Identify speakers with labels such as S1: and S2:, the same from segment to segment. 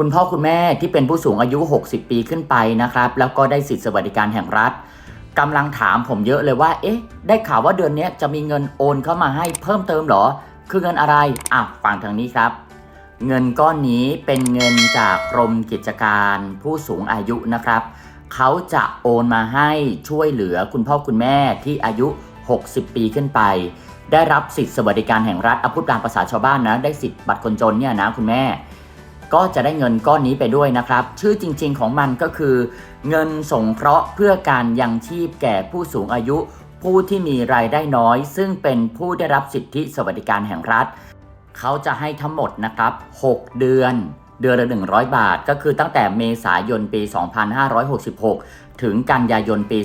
S1: คุณพ่อคุณแม่ที่เป็นผู้สูงอายุ 60 ปีขึ้นไปนะครับ แล้วก็ได้สิทธิสวัสดิการแห่งรัฐกำลังถามผมเยอะเลยว่า เอ๊ะ ได้ข่าวว่าเดือนนี้จะมีเงินโอนเข้ามาให้เพิ่มเติมหรอ คือเงินอะไรอะฟังทางนี้ครับ เงินก้อนนี้เป็นเงินจากกรมกิจการผู้สูงอายุนะครับ เขาจะโอนมาให้ช่วยเหลือคุณพ่อคุณแม่ที่อายุ 60 ปีขึ้นไป ได้รับสิทธิสวัสดิการแห่งรัฐอาพูดตามภาษาชาวบ้านนะ ได้สิทธิ์บัตรคนจนเนี่ยนะคุณแม่ ก็จะได้เงินก้อนนี้ไปด้วยนะครับ ชื่อจริงๆของมันก็คือ เงินสงเคราะห์เพื่อการยังชีพแก่ผู้สูงอายุ ผู้ที่มีรายได้น้อย ซึ่งเป็นผู้ได้รับสิทธิสวัสดิการแห่งรัฐ เขาจะให้ทั้งหมดนะครับ 6 เดือน เดือนละ 100 บาท ก็คือตั้งแต่เมษายนปี 2566 ถึงกันยายนปี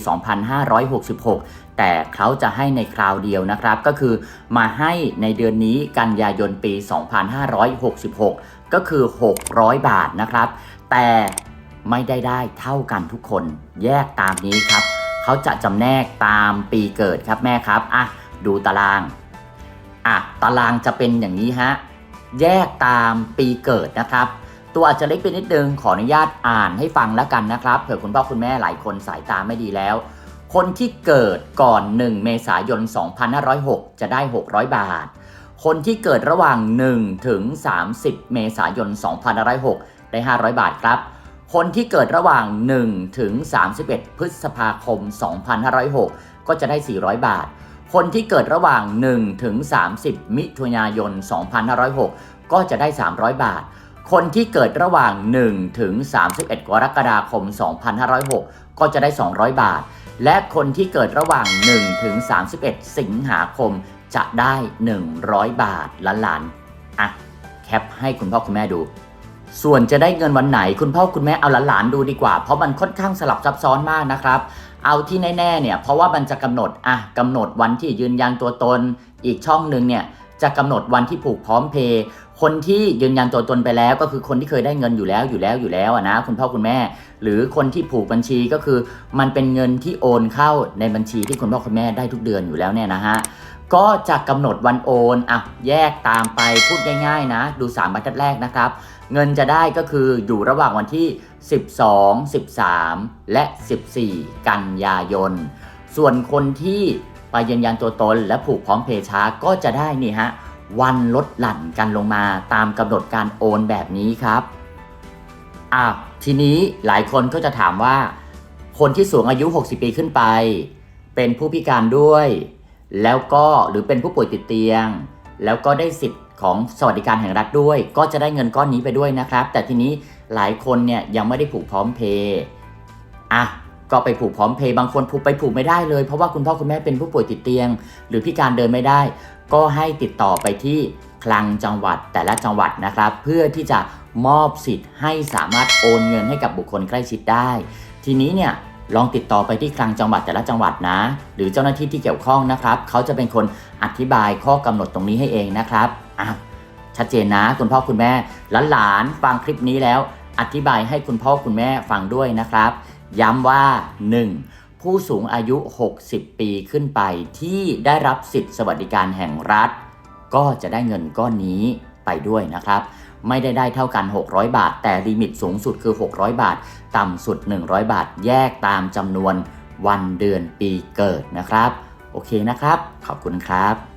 S1: 2566 แต่เขาจะให้ในคราวเดียวนะครับ ก็คือมาให้ในเดือนนี้กันยายนปี 2566 ก็คือ 600 บาทนะครับ แต่ไม่ได้ได้เท่ากันทุกคนแยกตามนี้ครับ เขาจะจำแนกตามปีเกิดครับแม่ครับอะดูตารางอะตารางจะเป็นอย่างนี้ฮะแยกตามปีเกิดนะครับ ตัวอาจจะเล็กไปนิดนึงขออนุญาตอ่านให้ฟังแล้วกันนะครับเผื่อคุณพ่อคุณแม่หลายคนสายตาไม่ดีแล้ว คนที่เกิดก่อน 1 เมษายน 2506 จะได้ 600 บาท คนที่เกิดระหว่าง 1 ถึง 30 เมษายน 2506 ได้ 500 บาทครับ คนที่เกิดระหว่าง 1 ถึง 31 พฤษภาคม 2506 ก็จะได้ 400 บาท คนที่เกิดระหว่าง 1 ถึง 30 มิถุนายน 2506 ก็จะได้ 300 บาท คนที่เกิดระหว่าง 1 ถึง 31 กรกฎาคม 2506 ก็จะได้ 200 บาท และคนที่เกิดระหว่าง 1 ถึง 31 สิงหาคมจะได้ 100 บาทหลานๆอะแคปให้คุณพ่อคุณแม่ดู ส่วนจะได้เงินวันไหนคุณพ่อคุณแม่เอาหลานๆดูดีกว่า เพราะมันค่อนข้างสลับซับซ้อนมากนะครับ เอาที่แน่ๆเนี่ยเพราะว่ามันจะกำหนดอะกำหนดวันที่ยืนยันตัวตน อีกช่องหนึ่งเนี่ย จะกำหนดวันที่ผูกพร้อมเพย์คนที่ยืนยันตัวตนไปแล้วก็คือคนที่เคยได้เงินอยู่แล้วอยู่แล้วอยู่แล้วอะนะคุณพ่อคุณแม่ หรือคนที่ผูกบัญชีก็คือ มันเป็นเงินที่โอนเข้าในบัญชีที่คุณพ่อคุณแม่ได้ทุกเดือนอยู่แล้วเนี่ยนะฮะก็จะกำหนดวันโอนอะแยกตามไปพูดง่ายๆนะ ดู3บรรทัดแรกนะครับ เงินจะได้ก็คืออยู่ระหว่างวันที่ 12 13 และ 14 กันยายน ส่วนคนที่ ไปยืนยันตัวตนและผูกพร้อมเพย์ช้าก็จะได้นี่ฮะวันลดหลั่นกันลงมาตามกำหนดการโอนแบบนี้ครับอะทีนี้หลายคนก็จะถามว่า คนที่สูงอายุ 60 ปีขึ้นไป เป็นผู้พิการด้วย แล้วก็หรือเป็นผู้ป่วยติดเตียง แล้วก็ได้สิทธิ์ของสวัสดิการแห่งรัฐด้วย ก็จะได้เงินก้อนนี้ไปด้วยนะครับ แต่ทีนี้หลายคนเนี่ยยังไม่ได้ผูกพร้อมเพย์อะ ก็ไปผูกพร้อมเพย์บางคนผูกไปผูกไม่ได้เลย เพราะว่าคุณพ่อคุณแม่เป็นผู้ป่วยติดเตียง หรือพิการเดินไม่ได้ ก็ให้ติดต่อไปที่คลังจังหวัดแต่ละจังหวัดนะครับ เพื่อที่จะมอบสิทธิ์ให้สามารถโอนเงินให้กับบุคคลใกล้ชิดได้ ทีนี้เนี่ยลองติดต่อไปที่คลังจังหวัดแต่ละจังหวัดนะ หรือเจ้าหน้าที่ที่เกี่ยวข้องนะครับ เขาจะเป็นคนอธิบายข้อกำหนดตรงนี้ให้เองนะครับอะชัดเจนนะคุณพ่อคุณแม่หลานๆฟังคลิปนี้แล้ว อธิบายให้คุณพ่อคุณแม่ฟังด้วยนะครับ ย้ำว่า 1. ผู้สูงอายุ 60 ปีขึ้นไปที่ได้รับสิทธิสวัสดิการแห่งรัฐ ก็จะได้เงินก้อนนี้ไปด้วยนะครับ ไม่ได้ได้เท่ากัน 600 บาท แต่ลิมิตสูงสุดคือ 600 บาท ต่ำสุด 100 บาท แยกตามจำนวนวันเดือนปีเกิดนะครับ โอเคนะครับ ขอบคุณครับ